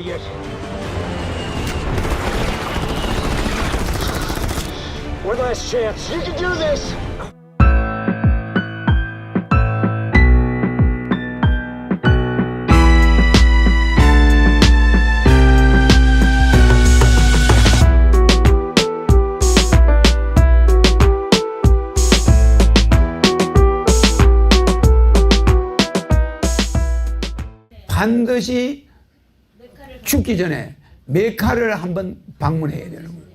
yet. One last chance. You can do this. 반드시 죽기 전에 메카를 한번 방문해야 되는 거예요.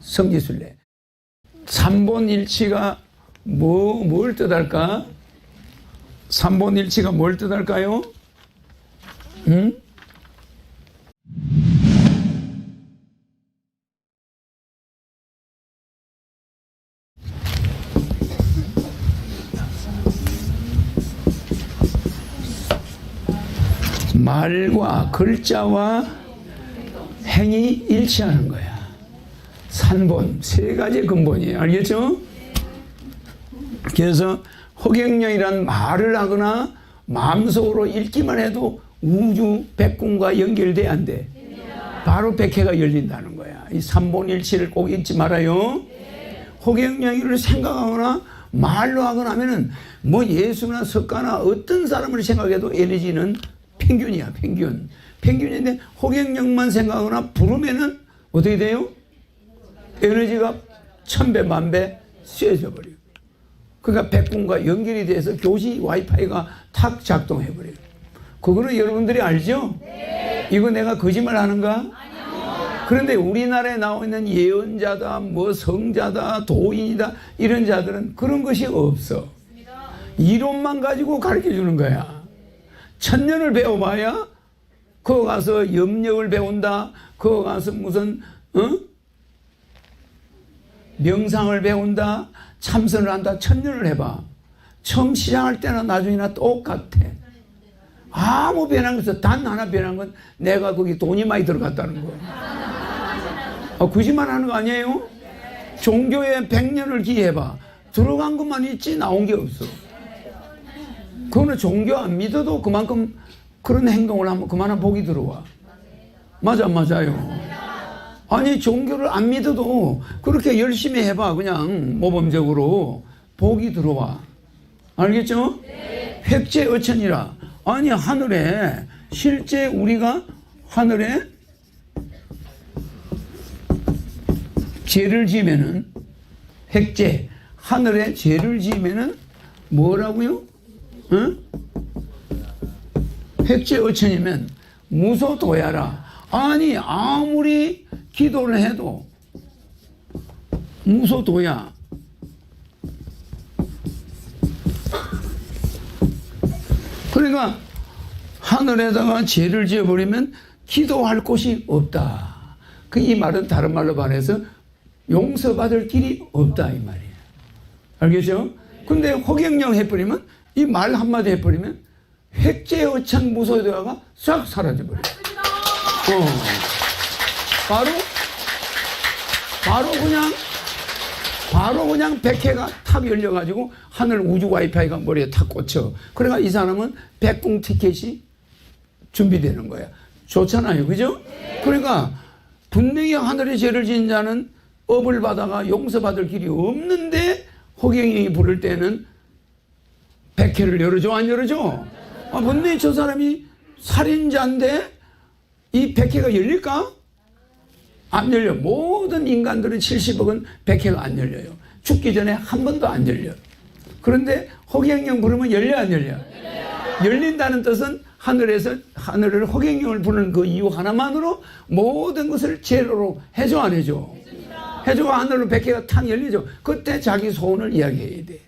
성지순례. 삼본일치가 뭐, 뭘 뜻할까? 삼본일치가 뭘 뜻할까요? 응? 말과 글자와 행이 일치하는 거야. 산본 세 가지 근본이에요. 알겠죠? 그래서 허경영이란 말을 하거나 마음속으로 읽기만 해도 우주 백군과 연결돼 안 돼. 바로 백회가 열린다는 거야. 이 삼본일치를 꼭 잊지 말아요. 호경영이를 생각하거나 말로 하거나 하면은 뭐 예수나 석가나 어떤 사람을 생각해도 에너지는 평균이야, 평균. 평균인데 호경영만 생각하거나 부르면은 어떻게 돼요? 에너지가 천배, 만배 쇠져 버려요. 그러니까 백군과 연결이 돼서 교시 와이파이가 탁 작동해 버려요. 그거는 여러분들이 알죠? 이거 내가 거짓말 하는가? 그런데 우리나라에 나와 있는 예언자다, 뭐 성자다, 도인이다 이런 자들은 그런 것이 없어. 이론만 가지고 가르쳐 주는 거야. 천년을 배워봐야 그거 가서 염력을 배운다. 그거 가서 무슨 어? 명상을 배운다. 참선을 한다. 천년을 해봐. 처음 시작할 때나 나중이나 똑같아. 아무 변한 것도 단 하나 변한 건 내가 거기 돈이 많이 들어갔다는 거야. 아, 거짓말 하는 거 아니에요? 종교에 100년을 기해봐. 들어간 것만 있지 나온 게 없어. 그거는 종교 안 믿어도 그만큼 그런 행동을 하면 그만한 복이 들어와. 맞아, 맞아요. 아니, 종교를 안 믿어도 그렇게 열심히 해봐. 그냥 모범적으로 복이 들어와. 알겠죠? 획제 어천이라. 아니, 하늘에, 실제 우리가 하늘에 죄를 지으면은, 획제, 하늘에 죄를 지으면은 뭐라고요? 응? 획제 어천이면 무소도야라. 아니, 아무리 기도를 해도 무소도야. 그러니까 하늘에다가 죄를 지어버리면 기도할 곳이 없다. 그 이 말은 다른 말로 말해서 용서받을 길이 없다 이 말이에요. 알겠죠? 근데 호경영 해버리면 이 말 한마디 해버리면 획제어천 무소대화가 싹 사라져버려요. 어. 바로 바로 그냥 바로 그냥 백해가 탁 열려가지고 하늘 우주 와이파이가 머리에 탁 꽂혀. 그러니까 이 사람은 백궁 티켓이 준비되는 거야. 좋잖아요. 그죠? 그러니까 분명히 하늘의 죄를 지은 자는 업을 받아가 용서받을 길이 없는데 호경이 부를 때는 백회를 열어줘 안 열어줘? 아, 분명히 저 사람이 살인자인데 이 백회가 열릴까? 안 열려. 모든 인간들은 70억은 백회가 안 열려요. 죽기 전에 한 번도 안 열려. 그런데 호경영 부르면 열려 안 열려? 열린다는 뜻은 하늘에서 하늘을 호경영을 부르는 그 이유 하나만으로 모든 것을 제로로 해줘 안 해줘? 해줘 하늘로 백회가 탁 열리죠. 그때 자기 소원을 이야기해야 돼.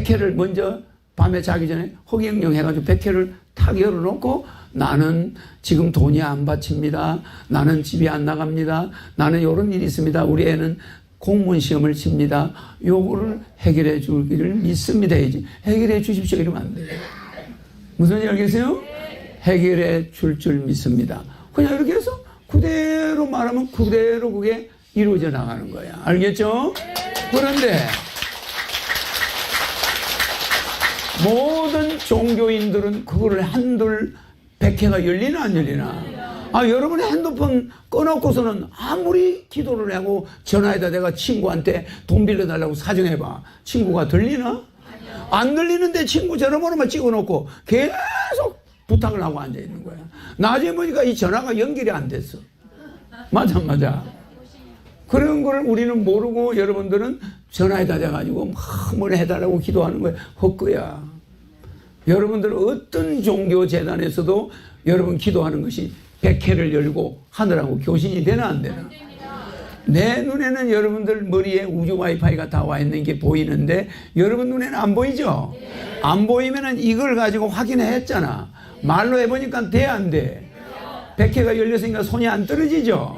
아, 백회를 먼저 밤에 자기 전에 호경영 해가지고 백회를 탁 열어놓고 나는 지금 돈이 안 받칩니다. 나는 집이 안 나갑니다. 나는 이런 일이 있습니다. 우리 애는 공무원 시험을 칩니다. 요거를 해결해 주기를 믿습니다. 해야지. 해결해 주십시오. 이러면 안 돼요. 무슨 일 알겠어요? 해결해 줄 줄 믿습니다. 그냥 이렇게 해서 그대로 말하면 그대로 그게 이루어져 나가는 거야. 알겠죠? 그런데 모든 종교인들은 그거를 한들 백회가 열리나 안 열리나? 아, 여러분의 핸드폰 꺼놓고서는 아무리 기도를 하고 전화에다 내가 친구한테 돈 빌려달라고 사정해봐. 친구가 들리나? 안 들리는데 친구 전화번호만 찍어놓고 계속 부탁을 하고 앉아있는 거야. 나중에 보니까 이 전화가 연결이 안 됐어. 맞아, 맞아. 그런 걸 우리는 모르고 여러분들은 전화에다 대가지고 막뭘 해달라고 기도하는 거야. 헛거야. 여러분들 어떤 종교 재단에서도 여러분 기도하는 것이 백회를 열고 하느라고 교신이 되나 안 되나? 내 눈에는 여러분들 머리에 우주 와이파이가 다 와 있는 게 보이는데 여러분 눈에는 안 보이죠? 안 보이면은 이걸 가지고 확인했잖아. 말로 해보니까 돼 안 돼? 백회가 열렸으니까 손이 안 떨어지죠?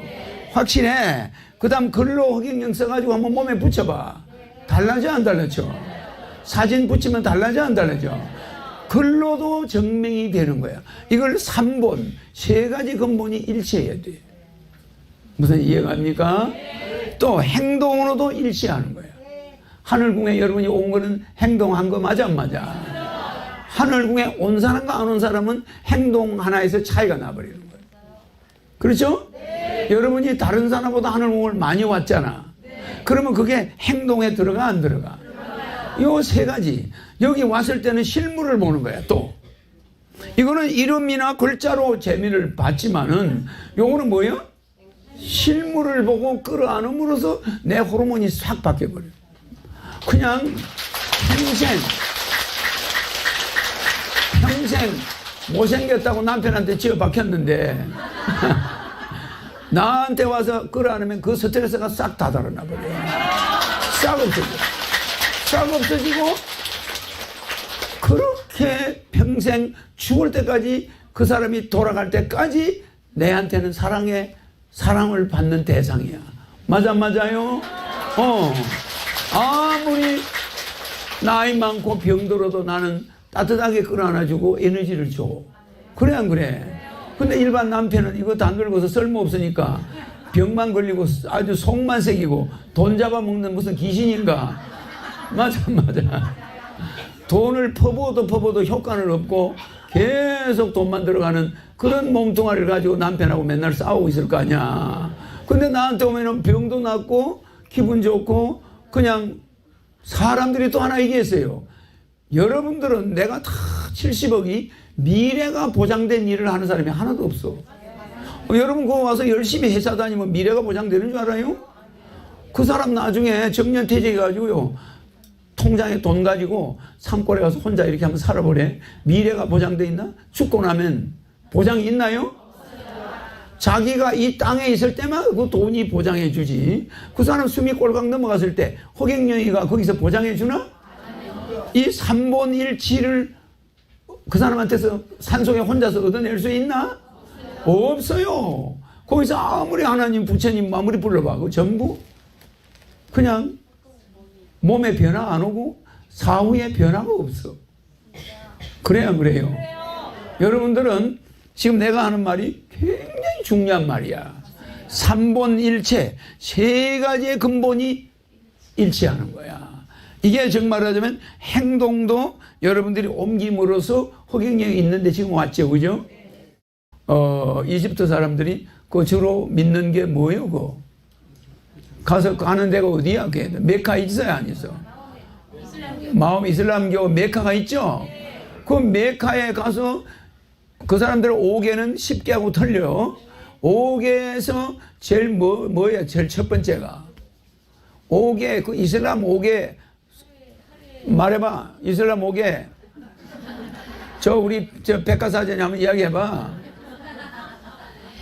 확실해. 그 다음 글로 허경영 써가지고 한번 몸에 붙여봐. 달라져 안 달라져? 사진 붙이면 달라져 안 달라져? 글로도 증명이 되는 거야. 이걸 3본, 세 가지 근본이 일치해야 돼. 무슨 이해가 갑니까? 또 행동으로도 일치하는 거야. 하늘궁에 여러분이 온 거는 행동한 거 맞아 안 맞아? 하늘궁에 온 사람과 안 온 사람은 행동 하나에서 차이가 나버리는 거예요. 그렇죠? 여러분이 다른 사람보다 하늘궁을 많이 왔잖아. 그러면 그게 행동에 들어가 안 들어가? 요세 가지. 여기 왔을 때는 실물을 보는 거야, 또. 이거는 이름이나 글자로 재미를 받지만은 요거는 뭐예요? 실물을 보고 끌어안음으로써 내 호르몬이 싹 바뀌어버려. 그냥 평생, 평생 못생겼다고 남편한테 지어 박혔는데, 나한테 와서 끌어안으면 그 스트레스가 싹 다 달아나 버려요. 싹 없어져. 싹 없어지고, 그렇게 평생 죽을 때까지 그 사람이 돌아갈 때까지 내한테는 사랑의 사랑을 받는 대상이야. 맞아 맞아요? 어. 아무리 나이 많고 병들어도 나는 따뜻하게 끌어안아주고 에너지를 줘. 그래 안 그래? 근데 일반 남편은 이거 다 늙어서 쓸모없으니까 병만 걸리고 아주 속만 새기고 돈 잡아먹는 무슨 귀신인가? 맞아 맞아. 돈을 퍼부어도 퍼부어도 효과는 없고 계속 돈만 들어가는 그런 몸뚱아리를 가지고 남편하고 맨날 싸우고 있을 거 아니야. 근데 나한테 오면은 병도 낫고 기분 좋고 그냥 사람들이 또 하나 얘기했어요. 여러분들은 내가 다 70억이 미래가 보장된 일을 하는 사람이 하나도 없어. 어, 여러분 그거 와서 열심히 회사 다니면 미래가 보장되는 줄 알아요? 그 사람 나중에 정년 퇴직해가지고요. 통장에 돈 가지고 산골에 가서 혼자 이렇게 한번 살아보래. 미래가 보장돼 있나? 죽고 나면 보장이 있나요? 자기가 이 땅에 있을 때만 그 돈이 보장해 주지. 그 사람 숨이 꼴깍 넘어갔을 때 호갱령이가 거기서 보장해 주나? 이 삼본일치를 그 사람한테서 산속에 혼자서 얻어낼 수 있나? 없어요. 거기서 아무리 하나님, 부처님 아무리 불러봐. 그 전부 그냥 몸에 변화 안 오고 사후에 변화가 없어. 그래야 그래요. 여러분들은 지금 내가 하는 말이 굉장히 중요한 말이야. 삼본일체 세 가지의 근본이 일치하는 거야. 이게 정말 하자면 행동도 여러분들이 옮김으로써 허경영이 있는데 지금 왔죠, 그죠? 어, 이집트 사람들이 그 주로 믿는 게 뭐예요, 그거? 가서 가는 데가 어디야? 그게 메카 있어요, 안 있어? 마음 이슬람교 메카가 있죠? 그 메카에 가서 그 사람들 5개는 10개하고 틀려. 5개에서 제일 뭐, 뭐야? 제일 첫 번째가. 5개, 그 이슬람 5개. 말해봐. 이슬람 5개. 저 우리 저 백과사전에 한번 이야기해봐.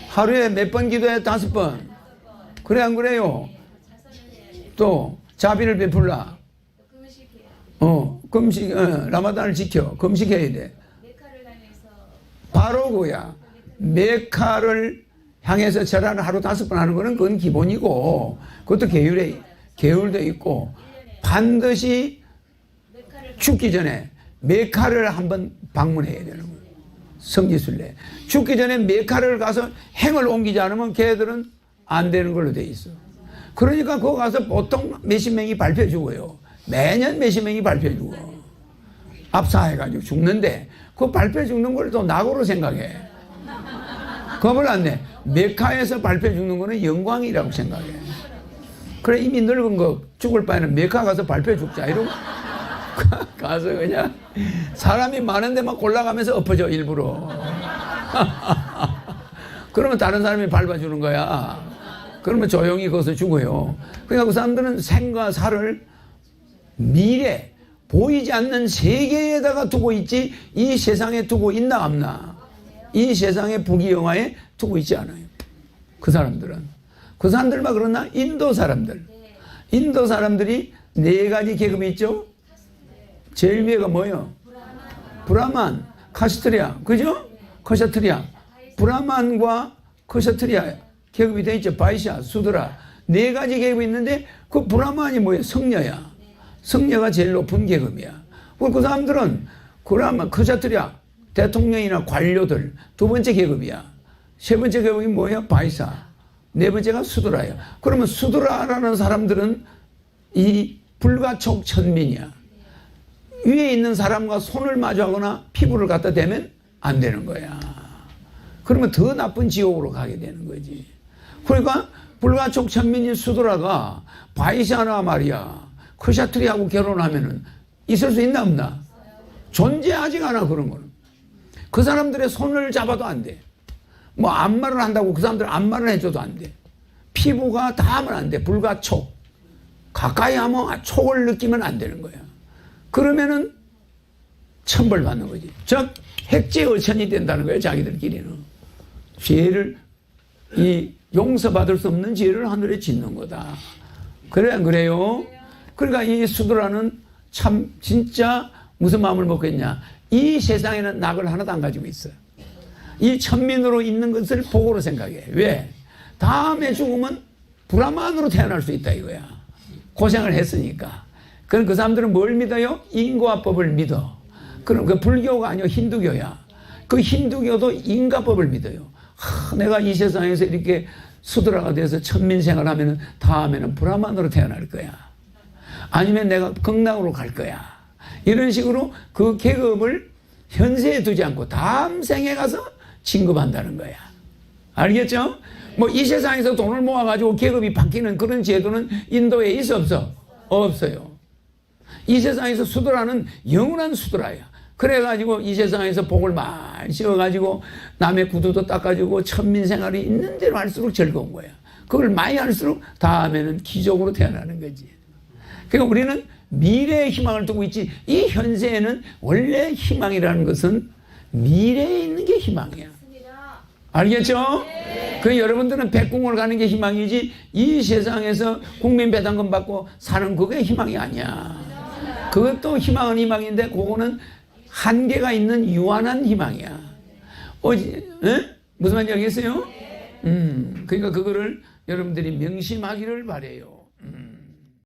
하루에 몇 번 기도해? 다섯 번. 그래, 안 그래요? 또, 자비를 베풀라. 어, 금식, 어, 라마단을 지켜. 금식해야 돼. 바로 그야. 메카를 향해서 절하는 하루 다섯 번 하는 거는 그건 기본이고, 그것도 계율에, 계율도 있고, 반드시 죽기 전에 메카를 한번 방문해야 되는 거예요. 성지순례. 죽기 전에 메카를 가서 행을 옮기지 않으면 걔들은 안 되는 걸로 돼 있어. 그러니까 그거 가서 보통 몇십 명이 발표 주고요. 매년 몇십 명이 발표 주고. 압사해가지고 죽는데 그 발표 죽는 걸 또 낙오로 생각해. 겁을 안 내. 메카에서 밟혀 죽는 거는 영광이라고 생각해. 그래 이미 늙은 거 죽을 바에는 메카 가서 밟혀 죽자 이러고 가서 그냥 사람이 많은 데만 골라가면서 엎어져 일부러. 그러면 다른 사람이 밟아주는 거야. 그러면 조용히 거기서 죽어요. 그러니까 그 사람들은 생과 사를 미래, 보이지 않는 세계에다가 두고 있지 이 세상에 두고 있나 없나. 이 세상의 부귀영화에 두고 있지 않아요. 그 사람들은. 그 사람들만 그러나 인도 사람들. 인도 사람들이 네 가지 계급이 있죠? 제일 위에가 뭐예요? 브라만, 카스트리아, 그죠? 커샤트리아. 브라만과 커샤트리아 계급이 돼 있죠. 바이샤, 수드라. 네 가지 계급이 있는데 그 브라만이 뭐예요? 성녀야. 성녀가 제일 높은 계급이야. 그, 그 사람들은 브라만, 커샤트리아, 대통령이나 관료들 두 번째 계급이야. 세 번째 계급이 뭐예요? 바이사. 네 번째가 수드라야. 그러면 수드라라는 사람들은 이 불가촉 천민이야. 위에 있는 사람과 손을 마주하거나 피부를 갖다 대면 안 되는 거야. 그러면 더 나쁜 지옥으로 가게 되는 거지. 그러니까 불가촉 천민인 수드라가 바이샤나 말이야. 크샤트리하고 결혼하면은 있을 수 있나 없나? 존재하지가 않아 그런 거는. 그 사람들의 손을 잡아도 안 돼. 뭐 안마를 한다고 그 사람들 안마를 해줘도 안 돼. 피부가 닿으면 안 돼. 불가촉. 가까이 하면 촉을 느끼면 안 되는 거야. 그러면은 천벌 받는 거지. 즉 핵제 어천이 된다는 거예요. 자기들끼리는 죄를 이 용서받을 수 없는 죄를 하늘에 짓는 거다. 그래 안 그래요? 그러니까 이 수도라는 참 진짜 무슨 마음을 먹겠냐? 이 세상에는 낙을 하나도 안 가지고 있어요. 이 천민으로 있는 것을 복으로 생각해. 왜? 다음에 죽으면 불화만으로 태어날 수 있다 이거야. 고생을 했으니까. 그럼 그 사람들은 뭘 믿어요? 인과법을 믿어. 그럼 그 불교가 아니고 힌두교야. 그 힌두교도 인과법을 믿어요. 하, 내가 이 세상에서 이렇게 수드라가 돼서 천민 생활 하면 다음에는 불화만으로 태어날 거야. 아니면 내가 극락으로 갈 거야. 이런 식으로 그 계급을 현세에 두지 않고 다음 생에 가서 진급한다는 거야. 알겠죠? 뭐 이 세상에서 돈을 모아가지고 계급이 바뀌는 그런 제도는 인도에 있어 없어? 없어요. 이 세상에서 수도라는 영원한 수도라야. 그래가지고 이 세상에서 복을 많이 씌워가지고 남의 구두도 닦아주고 천민 생활이 있는 대로 할수록 즐거운 거야. 그걸 많이 할수록 다음에는 기적으로 태어나는 거지. 그러니까 우리는 미래의 희망을 두고 있지 이 현세에는 원래 희망이라는 것은 미래에 있는 게 희망이야. 알겠죠? 그 여러분들은 백궁을 가는 게 희망이지 이 세상에서 국민 배당금 받고 사는 그게 희망이 아니야. 그것도 희망은 희망인데 그거는 한계가 있는 유한한 희망이야. 어지, 에? 무슨 말인지 알겠어요? 음, 그러니까 그거를 여러분들이 명심하기를 바래요.